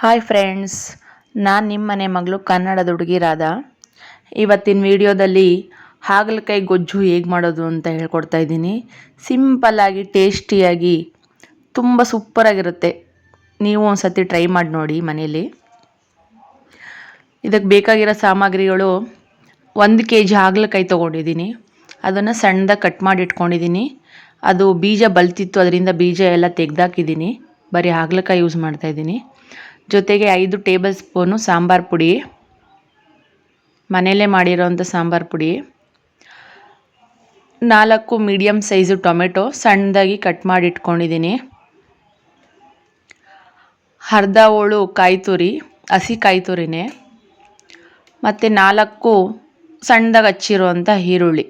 Hi friends, ನಾನು ನಿಮ್ಮ ಮನೆ ಮಗಳು ಕನ್ನಡದ ಹುಡುಗಿ ರಾಧಾ. ಇವತ್ತಿನ ವಿಡಿಯೋದಲ್ಲಿ ಹಾಗಲಕಾಯಿ ಗೊಜ್ಜು ಹೇಗೆ ಮಾಡೋದು ಅಂತ ಹೇಳ್ಕೊಡ್ತಾ ಇದ್ದೀನಿ. ಸಿಂಪಲ್ಲಾಗಿ ಟೇಸ್ಟಿಯಾಗಿ ತುಂಬ ಸೂಪರಾಗಿರುತ್ತೆ ನೀವು ಒಂದು ಸತಿ ಟ್ರೈ ಮಾಡಿ ನೋಡಿ ಮನೇಲಿ ಇದಕ್ಕೆ ಬೇಕಾಗಿರೋ ಸಾಮಗ್ರಿಗಳು ಒಂದು ಕೆ ಜಿ ಹಾಗಲಕಾಯಿ ತೊಗೊಂಡಿದ್ದೀನಿ. ಅದನ್ನು ಸಣ್ಣದಾಗಿ ಕಟ್ ಮಾಡಿ ಇಟ್ಕೊಂಡಿದ್ದೀನಿ. ಅದು ಬೀಜ ಬಲ್ತಿತ್ತು, ಅದರಿಂದ ಬೀಜ ಎಲ್ಲ ತೆಗ್ದಾಕಿದ್ದೀನಿ. ಬರೀ ಹಾಗಲಕಾಯಿ ಯೂಸ್ ಮಾಡ್ತಾಯಿದ್ದೀನಿ ಜೊತೆಗೆ ಐದು ಟೇಬಲ್ ಸ್ಪೂನು ಸಾಂಬಾರು ಪುಡಿ ಮನೆಯಲ್ಲೇ ಮಾಡಿರೋವಂಥ ಸಾಂಬಾರು ಪುಡಿ, ನಾಲ್ಕು ಮೀಡಿಯಮ್ ಸೈಜು ಟೊಮೆಟೊ ಸಣ್ಣದಾಗಿ ಕಟ್ ಮಾಡಿ ಇಟ್ಕೊಂಡಿದ್ದೀನಿ ಅರ್ಧ ಹೋಳು ಕಾಯಿ ತುರಿ ಹಸಿ ಕಾಯಿ ತುರಿನೇ ಮತ್ತು ನಾಲ್ಕು ಸಣ್ಣದಾಗಿ ಹಚ್ಚಿರುವಂಥ ಈರುಳ್ಳಿ.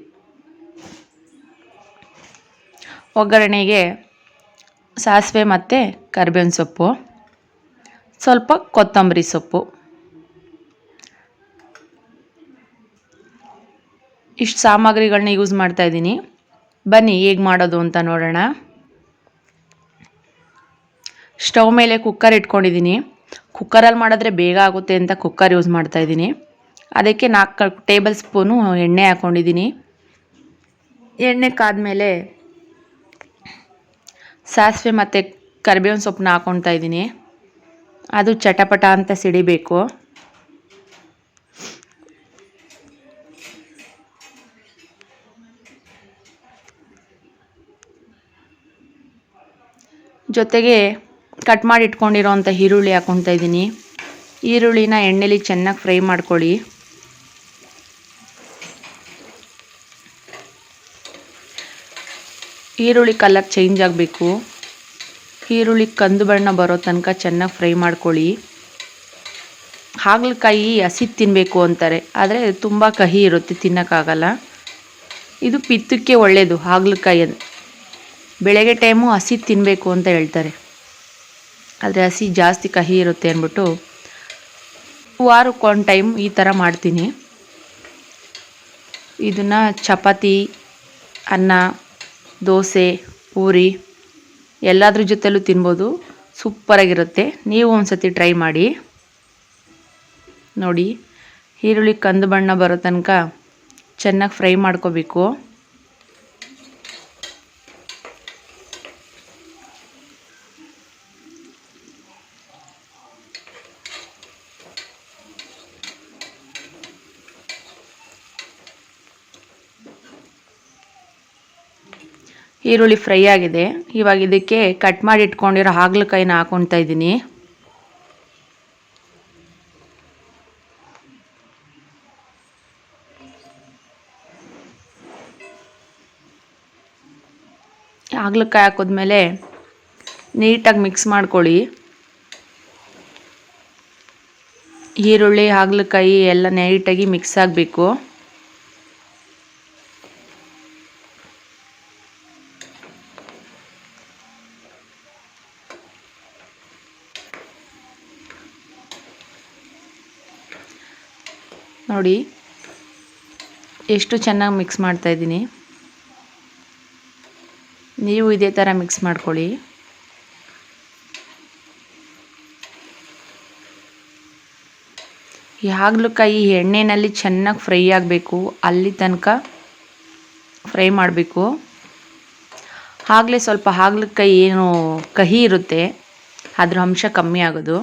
ಒಗ್ಗರಣೆಗೆ ಸಾಸಿವೆ ಮತ್ತು ಕರಿಬೇವಿನ ಸೊಪ್ಪು. ಸ್ವಲ್ಪ ಕೊತ್ತಂಬರಿ ಸೊಪ್ಪು. ಇಷ್ಟು ಸಾಮಗ್ರಿಗಳನ್ನ ಯೂಸ್ ಮಾಡ್ತಾ ಇದ್ದೀನಿ. ಬನ್ನಿ ಹೇಗೆ ಮಾಡೋದು ಅಂತ ನೋಡೋಣ. ಸ್ಟವ್ ಮೇಲೆ ಕುಕ್ಕರ್ ಇಟ್ಕೊಂಡಿದ್ದೀನಿ. ಕುಕ್ಕರಲ್ಲಿ ಮಾಡಿದ್ರೆ ಬೇಗ ಆಗುತ್ತೆ ಅಂತ ಕುಕ್ಕರ್ ಯೂಸ್ ಮಾಡ್ತಾ ಇದ್ದೀನಿ. ಅದಕ್ಕೆ ನಾಲ್ಕು ಟೇಬಲ್ ಸ್ಪೂನು ಎಣ್ಣೆ ಹಾಕ್ಕೊಂಡಿದ್ದೀನಿ ಎಣ್ಣೆ ಕಾದ್ಮೇಲೆ ಸಾಸಿವೆ ಮತ್ತು ಕರಿಬೇವಿನ ಸೊಪ್ಪನ್ನ ಹಾಕ್ಕೊತಾ ಇದ್ದೀನಿ. ಅದು ಚಟಪಟ ಅಂತ ಸಿಡಿಬೇಕು. ಜೊತೆಗೆ ಕಟ್ ಮಾಡಿ ಇಟ್ಕೊಂಡಿರೋಂಥ ಈರುಳ್ಳಿ ಹಾಕ್ಕೊತಾ ಇದ್ದೀನಿ. ಈರುಳ್ಳಿನ ಎಣ್ಣೆಲಿ ಚೆನ್ನಾಗಿ ಫ್ರೈ ಮಾಡ್ಕೊಳ್ಳಿ. ಈರುಳ್ಳಿ ಕಲರ್ ಚೇಂಜ್ ಆಗಬೇಕು. ಈರುಳ್ಳಿ ಕಂದು ಬಣ್ಣ ಬರೋ ತನಕ ಚೆನ್ನಾಗಿ ಫ್ರೈ ಮಾಡ್ಕೊಳ್ಳಿ. ಹಾಗಲಕಾಯಿ ಹಸಿ ತಿನ್ನಬೇಕು ಅಂತಾರೆ, ಆದರೆ ತುಂಬ ಕಹಿ ಇರುತ್ತೆ, ತಿನ್ನೋಕ್ಕಾಗಲ್ಲ. ಇದು ಪಿತ್ತಕ್ಕೆ ಒಳ್ಳೆಯದು ಹಾಗಲಕಾಯಿ ಬೆಳಗ್ಗೆ ಟೈಮು ಹಸಿ ತಿನ್ನಬೇಕು ಅಂತ ಹೇಳ್ತಾರೆ. ಆದರೆ ಹಸಿ ಜಾಸ್ತಿ ಕಹಿ ಇರುತ್ತೆ ಅಂದ್ಬಿಟ್ಟು ವಾರಕ್ಕೊಂದು ಟೈಮ್ ಈ ಥರ ಮಾಡ್ತೀನಿ. ಇದನ್ನು ಚಪಾತಿ, ಅನ್ನ, ದೋಸೆ, ಪೂರಿ ಎಲ್ಲದ್ರ ಜೊತೆಲೂ ತಿನ್ಬೋದು. ಸೂಪರಾಗಿರುತ್ತೆ. ನೀವು ಒಂದು ಸತಿ ಟ್ರೈ ಮಾಡಿ. ನೋಡಿ, ಈರುಳ್ಳಿ ಕಂದು ಬಣ್ಣ ಬರೋ ತನಕ ಚೆನ್ನಾಗಿ ಫ್ರೈ ಮಾಡ್ಕೋಬೇಕು. ಈರುಳ್ಳಿ ಫ್ರೈ ಆಗಿದೆ. ಇವಾಗ ಇದಕ್ಕೆ ಕಟ್ ಮಾಡಿ ಇಟ್ಕೊಂಡಿರೋ ಹಾಗಲಕಾಯಿನ ಹಾಕೊತಾ ಇದ್ದೀನಿ. ಹಾಗಲಕಾಯಿ ಹಾಕಿದ್ಮೇಲೆ ನೀಟಾಗಿ ಮಿಕ್ಸ್ ಮಾಡ್ಕೊಳ್ಳಿ. ಈರುಳ್ಳಿ, ಹಾಗಲಕಾಯಿ ಎಲ್ಲ ನೀಟಾಗಿ ಮಿಕ್ಸ್ ಆಗಬೇಕು. ನೋಡಿ, ಎಷ್ಟು ಚೆನ್ನಾಗಿ ಮಿಕ್ಸ್ ಮಾಡ್ತಾ ಇದ್ದೀನಿ. ನೀವು ಇದೇ ಥರ ಮಿಕ್ಸ್ ಮಾಡ್ಕೊಳ್ಳಿ. ಹಾಗಲಕಾಯಿ ಎಣ್ಣೆಯಲ್ಲಿ ಚೆನ್ನಾಗಿ ಫ್ರೈ ಆಗಬೇಕು, ಅಲ್ಲಿ ತನಕ ಫ್ರೈ ಮಾಡಬೇಕು. ಆಗಲೇ ಸ್ವಲ್ಪ ಹಾಗಲಕಾಯಿ ಏನು ಕಹಿ ಇರುತ್ತೆ, ಅದ್ರ ಅಂಶ ಕಮ್ಮಿ ಆಗೋದು.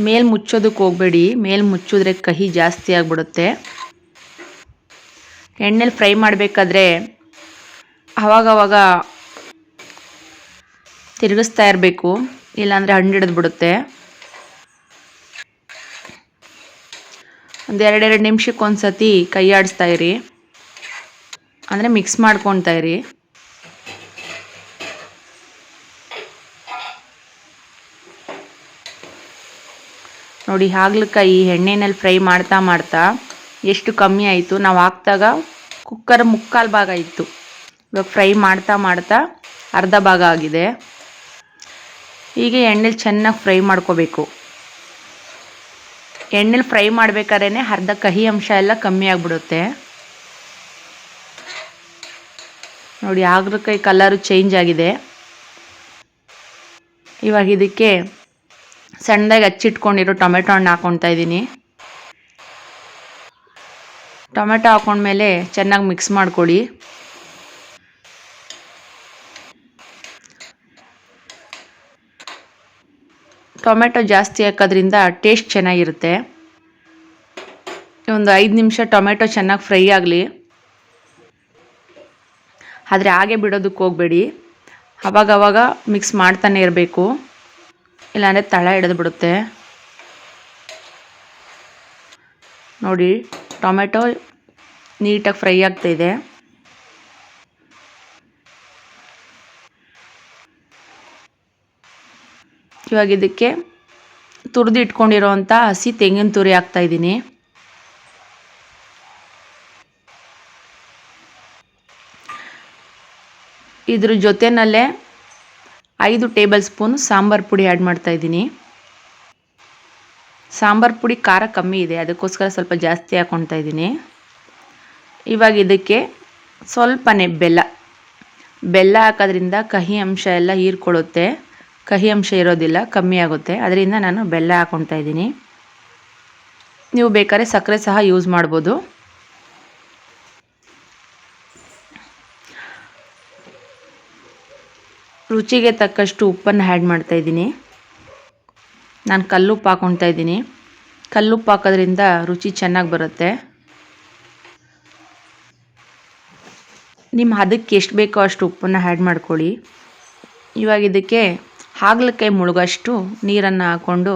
ಮೇಲೆ ಮುಚ್ಚೋದಕ್ಕೆ ಹೋಗಬೇಡಿ. ಮೇಲೆ ಮುಚ್ಚಿದ್ರೆ ಕಹಿ ಜಾಸ್ತಿ ಆಗಿಬಿಡುತ್ತೆ. ಎಣ್ಣೆಲಿ ಫ್ರೈ ಮಾಡಬೇಕಾದ್ರೆ ಆವಾಗವಾಗ ತಿರುಗಿಸ್ತಾ ಇರಬೇಕು. ಇಲ್ಲಾಂದರೆ ಹಣ್ಣು ಹಿಡಿದು ಬಿಡುತ್ತೆ ಒಂದು ಎರಡೆರಡು ನಿಮಿಷಕ್ಕೆ ಕೈ ಆಡಿಸ್ತಾ ಇರಿ. ಅಂದರೆ ಮಿಕ್ಸ್ ಮಾಡ್ಕೊತಾ ಇರಿ. ನೋಡಿ ಹಾಗಲಕಾಯಿ ಎಣ್ಣೆನಲ್ಲಿ ಫ್ರೈ ಮಾಡ್ತಾ ಮಾಡ್ತಾ ಎಷ್ಟು ಕಮ್ಮಿ ಆಯಿತು. ನಾವು ಹಾಕ್ದಾಗ ಕುಕ್ಕರ್ ಮುಕ್ಕಾಲು ಭಾಗ ಇತ್ತು. ಇವಾಗ ಫ್ರೈ ಮಾಡ್ತಾ ಮಾಡ್ತಾ ಅರ್ಧ ಭಾಗ ಆಗಿದೆ. ಹೀಗೆ ಎಣ್ಣೆಲಿ ಚೆನ್ನಾಗಿ ಫ್ರೈ ಮಾಡ್ಕೋಬೇಕು. ಎಣ್ಣೆಲಿ ಫ್ರೈ ಮಾಡ್ಬೇಕಾದ್ರೆ ಅರ್ಧ ಕಹಿ ಅಂಶ ಎಲ್ಲ ಕಮ್ಮಿ ಆಗಿಬಿಡುತ್ತೆ. ನೋಡಿ ಆಗ್ರಕಾಯಿ ಕಲರು ಚೇಂಜ್ ಆಗಿದೆ. ಇವಾಗ ಇದಕ್ಕೆ ಸಣ್ಣದಾಗಿ ಹಚ್ಚಿಟ್ಕೊಂಡಿರೋ ಟೊಮೆಟೊ ಹಣ್ಣು ಹಾಕ್ಕೊತಾ ಇದ್ದೀನಿ. ಟೊಮೆಟೊ ಹಾಕೊಂಡ್ಮೇಲೆ ಚೆನ್ನಾಗಿ ಮಿಕ್ಸ್ ಮಾಡ್ಕೊಳ್ಳಿ. ಟೊಮೆಟೊ ಜಾಸ್ತಿ ಹಾಕೋದ್ರಿಂದ ಟೇಸ್ಟ್ ಚೆನ್ನಾಗಿರುತ್ತೆ. ಒಂದು ಐದು ನಿಮಿಷ ಟೊಮೆಟೊ ಚೆನ್ನಾಗಿ ಫ್ರೈ ಆಗಲಿ. ಆದರೆ ಹಾಗೆ ಬಿಡೋದಕ್ಕೆ ಹೋಗಬೇಡಿ. ಅವಾಗವಾಗ ಮಿಕ್ಸ್ ಮಾಡ್ತಾನೆ ಇರಬೇಕು. ಇಲ್ಲಾಂದರೆ ತಳ ಹಿಡಿದು ಬಿಡುತ್ತೆ. ನೋಡಿ, ಟೊಮೆಟೊ ನೀಟಾಗಿ ಫ್ರೈ ಆಗ್ತಾಯಿದೆ ಇವಾಗ ಇದಕ್ಕೆ ತುರಿದು ಇಟ್ಕೊಂಡಿರೋವಂಥ ಹಸಿ ತೆಂಗಿನ ತುರಿ ಹಾಕ್ತಾಯಿದ್ದೀನಿ ಇದ್ರ ಜೊತೆಯಲ್ಲೇ ಐದು ಟೇಬಲ್ ಸ್ಪೂನ್ ಸಾಂಬಾರು ಪುಡಿ ಆ್ಯಡ್ ಮಾಡ್ತಾಯಿದ್ದೀನಿ ಸಾಂಬಾರು ಪುಡಿ ಖಾರ ಕಮ್ಮಿ ಇದೆ, ಅದಕ್ಕೋಸ್ಕರ ಸ್ವಲ್ಪ ಜಾಸ್ತಿ ಹಾಕ್ಕೊಳ್ತಾ ಇದ್ದೀನಿ. ಇವಾಗ ಇದಕ್ಕೆ ಸ್ವಲ್ಪನೇ ಬೆಲ್ಲ. ಬೆಲ್ಲ ಹಾಕೋದ್ರಿಂದ ಕಹಿ ಅಂಶ ಎಲ್ಲ ಹೀರ್ಕೊಳ್ಳುತ್ತೆ. ಕಹಿ ಅಂಶ ಇರೋದಿಲ್ಲ, ಕಮ್ಮಿ ಆಗುತ್ತೆ. ಅದರಿಂದ ನಾನು ಬೆಲ್ಲ ಹಾಕ್ಕೊಳ್ತಾ ಇದ್ದೀನಿ. ನೀವು ಬೇಕಾದ್ರೆ ಸಕ್ಕರೆ ಸಹ ಯೂಸ್ ಮಾಡ್ಬೋದು. ರುಚಿಗೆ ತಕ್ಕಷ್ಟು ಉಪ್ಪನ್ನು ಆ್ಯಡ್ ಮಾಡ್ತಾ ಇದ್ದೀನಿ. ನಾನು ಕಲ್ಲುಪ್ಪು ಹಾಕ್ಕೊಳ್ತಾ ಇದ್ದೀನಿ. ಕಲ್ಲುಪ್ಪು ಹಾಕೋದ್ರಿಂದ ರುಚಿ ಚೆನ್ನಾಗಿ ಬರುತ್ತೆ. ನಿಮ್ಮ ಹದಕ್ಕೆ ಎಷ್ಟು ಬೇಕೋ ಅಷ್ಟು ಉಪ್ಪನ್ನು ಆ್ಯಡ್ ಮಾಡ್ಕೊಳ್ಳಿ. ಇವಾಗ ಇದಕ್ಕೆ ಹಾಗಲಕಾಯಿ ಮುಳುಗಷ್ಟು ನೀರನ್ನು ಹಾಕ್ಕೊಂಡು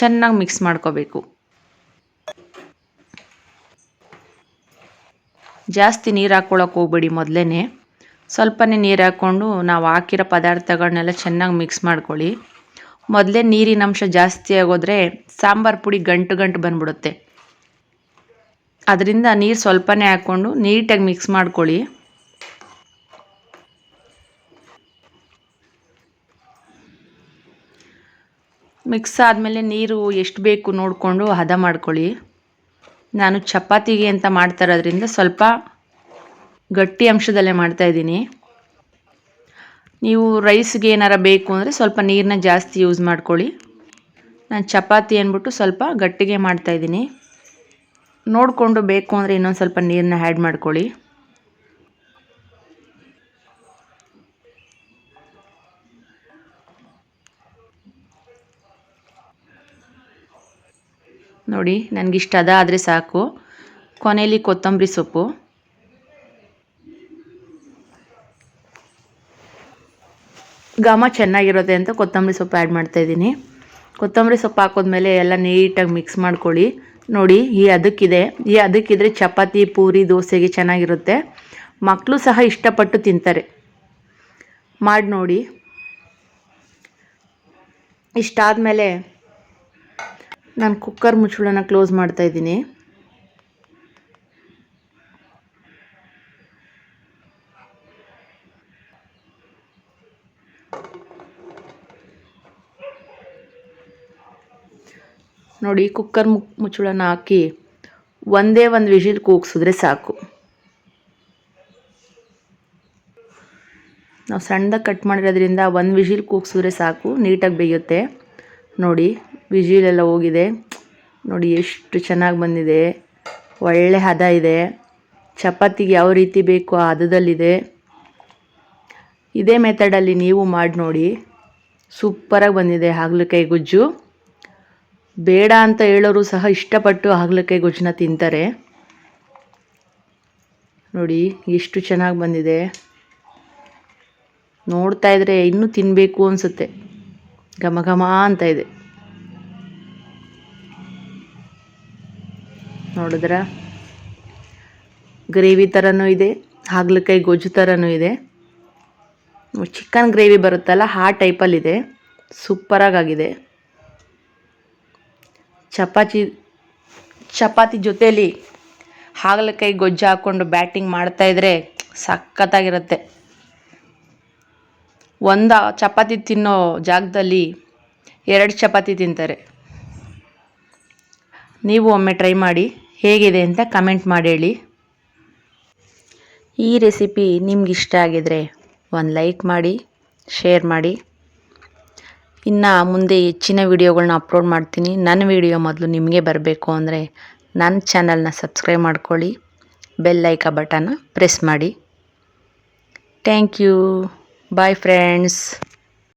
ಚೆನ್ನಾಗಿ ಮಿಕ್ಸ್ ಮಾಡ್ಕೋಬೇಕು. ಜಾಸ್ತಿ ನೀರು ಹಾಕ್ಕೊಳಕ್ಕೆ ಹೋಗ್ಬೇಡಿ ಮೊದಲೇ ಸ್ವಲ್ಪನೇ ನೀರು ಹಾಕ್ಕೊಂಡು ನಾವು ಹಾಕಿರೋ ಪದಾರ್ಥಗಳನ್ನೆಲ್ಲ ಚೆನ್ನಾಗಿ ಮಿಕ್ಸ್ ಮಾಡ್ಕೊಳ್ಳಿ. ಮೊದಲೇ ನೀರಿನ ಅಂಶ ಜಾಸ್ತಿ ಆಗೋದ್ರೆ ಸಾಂಬಾರು ಪುಡಿ ಗಂಟು ಗಂಟು ಬಂದ್ಬಿಡುತ್ತೆ. ಅದರಿಂದ ನೀರು ಸ್ವಲ್ಪನೇ ಹಾಕ್ಕೊಂಡು ನೀಟಾಗಿ ಮಿಕ್ಸ್ ಮಾಡ್ಕೊಳ್ಳಿ. ಮಿಕ್ಸ್ ಆದಮೇಲೆ ನೀರು ಎಷ್ಟು ಬೇಕು ನೋಡಿಕೊಂಡು ಹದ ಮಾಡ್ಕೊಳ್ಳಿ. ನಾನು ಚಪಾತಿಗೆ ಅಂತ ಮಾಡ್ತಾ ಇರೋದ್ರಿಂದ ಸ್ವಲ್ಪ ಗಟ್ಟಿ ಅಂಶದಲ್ಲೇ ಮಾಡ್ತಾ ಇದ್ದೀನಿ. ನೀವು ರೈಸ್ಗೆ ಏನಾರ ಬೇಕು ಅಂದರೆ ಸ್ವಲ್ಪ ನೀರನ್ನ ಜಾಸ್ತಿ ಯೂಸ್ ಮಾಡ್ಕೊಳ್ಳಿ. ನಾನು ಚಪಾತಿ ಅಂದ್ಬಿಟ್ಟು ಸ್ವಲ್ಪ ಗಟ್ಟಿಗೆ ಮಾಡ್ತಾಯಿದ್ದೀನಿ ನೋಡಿಕೊಂಡು ಬೇಕು ಅಂದರೆ ಇನ್ನೊಂದು ಸ್ವಲ್ಪ ನೀರನ್ನ ಆ್ಯಡ್ ಮಾಡ್ಕೊಳ್ಳಿ. ನೋಡಿ, ನನಗಿಷ್ಟ ಅದ ಆದರೆ ಸಾಕು. ಕೊನೆಯಲ್ಲಿ ಕೊತ್ತಂಬರಿ ಸೊಪ್ಪು. ಘಮ ಚೆನ್ನಾಗಿರುತ್ತೆ ಅಂತ ಕೊತ್ತಂಬರಿ ಸೊಪ್ಪು ಆ್ಯಡ್ ಮಾಡ್ತಾಯಿದ್ದೀನಿ ಕೊತ್ತಂಬರಿ ಸೊಪ್ಪು ಹಾಕೋದ್ಮೇಲೆ ಎಲ್ಲ ನೀಟಾಗಿ ಮಿಕ್ಸ್ ಮಾಡ್ಕೊಳ್ಳಿ. ನೋಡಿ, ಈ ಅದಕ್ಕಿದೆ. ಈ ಅದಕ್ಕಿದ್ರೆ ಚಪಾತಿ, ಪೂರಿ, ದೋಸೆಗೆ ಚೆನ್ನಾಗಿರುತ್ತೆ. ಮಕ್ಕಳು ಸಹ ಇಷ್ಟಪಟ್ಟು ತಿಂತಾರೆ. ಮಾಡಿ ನೋಡಿ. ಇಷ್ಟಾದಮೇಲೆ ನಾನು ಕುಕ್ಕರ್ ಮುಚ್ಚಳನ ಕ್ಲೋಸ್ ಮಾಡ್ತಾಯಿದ್ದೀನಿ ನೋಡಿ ಕುಕ್ಕರ್ ಮುಕ್ ಮುಚ್ಚಳನ ಹಾಕಿ ಒಂದೇ ಒಂದು ವಿಷಿಲ್ ಕೂಗಿಸಿದ್ರೆ ಸಾಕು. ನಾವು ಸಣ್ಣದಾಗಿ ಕಟ್ ಮಾಡಿರೋದ್ರಿಂದ ಒಂದು ವಿಷಿಲ್ ಕೂಗಿಸಿದ್ರೆ ಸಾಕು, ನೀಟಾಗಿ ಬೇಯುತ್ತೆ. ನೋಡಿ ವಿಜಿಲೆಲ್ಲ ಹೋಗಿದೆ. ನೋಡಿ, ಎಷ್ಟು ಚೆನ್ನಾಗಿ ಬಂದಿದೆ. ಒಳ್ಳೆ ಹದ ಇದೆ. ಚಪಾತಿಗೆ ಯಾವ ರೀತಿ ಬೇಕು ಆ ಹದದಲ್ಲಿದೆ. ಇದೇ ಮೆಥಡಲ್ಲಿ ನೀವು ಮಾಡಿ ನೋಡಿ. ಸೂಪರಾಗಿ ಬಂದಿದೆ ಹಾಗಲಕಾಯಿ ಗುಜ್ಜು. ಬೇಡ ಅಂತ ಹೇಳೋರು ಸಹ ಇಷ್ಟಪಟ್ಟು ಹಾಗಲಕಾಯಿ ಗೊಜ್ಜನ್ನ ತಿಂತಾರೆ. ನೋಡಿ, ಎಷ್ಟು ಚೆನ್ನಾಗಿ ಬಂದಿದೆ. ನೋಡ್ತಾ ಇದ್ರೆ ಇನ್ನೂ ತಿನ್ನಬೇಕು ಅನಿಸುತ್ತೆ. ಘಮ ಘಮ ಅಂತ ಇದೆ. ನೋಡಿದ್ರ? ಗ್ರೇವಿ ಥರನೂ ಇದೆ, ಹಾಗಲಕಾಯಿ ಗೊಜ್ಜು ಥರನೂ ಇದೆ. ಚಿಕನ್ ಗ್ರೇವಿ ಬರುತ್ತಲ್ಲ, ಆ ಟೈಪಲ್ಲಿದೆ. ಸೂಪರಾಗಿದೆ ಚಪಾತಿ ಚಪಾತಿ ಜೊತೇಲಿ ಹಾಗಲಕಾಯಿ ಗೊಜ್ಜು ಹಾಕ್ಕೊಂಡು ಬ್ಯಾಟಿಂಗ್ ಮಾಡ್ತಾಯಿದ್ರೆ ಸಖತ್ತಾಗಿರುತ್ತೆ. ಒಂದು ಚಪಾತಿ ತಿನ್ನೋ ಜಾಗದಲ್ಲಿ ಎರಡು ಚಪಾತಿ ತಿಂತಾರೆ. ನೀವು ಒಮ್ಮೆ ಟ್ರೈ ಮಾಡಿ ಹೇಗಿದೆ ಅಂತ ಕಮೆಂಟ್ ಮಾಡಿ ಹೇಳಿ. ಈ ರೆಸಿಪಿ ನಿಮ್ಗೆ ಇಷ್ಟ ಆಗಿದರೆ ಒಂದು ಲೈಕ್ ಮಾಡಿ, ಶೇರ್ ಮಾಡಿ. ಇನ್ನು ಮುಂದೆ ಹೆಚ್ಚಿನ ವೀಡಿಯೋಗಳನ್ನ ಅಪ್ಲೋಡ್ ಮಾಡ್ತೀನಿ. ನನ್ನ ವಿಡಿಯೋ ಮೊದಲು ನಿಮಗೆ ಬರಬೇಕು ಅಂದರೆ ನನ್ನ ಚಾನಲ್ನ ಸಬ್ಸ್ಕ್ರೈಬ್ ಮಾಡ್ಕೊಳ್ಳಿ. ಬೆಲ್ ಐಕ ಬಟನ್ನ ಪ್ರೆಸ್ ಮಾಡಿ. Thank you bye friends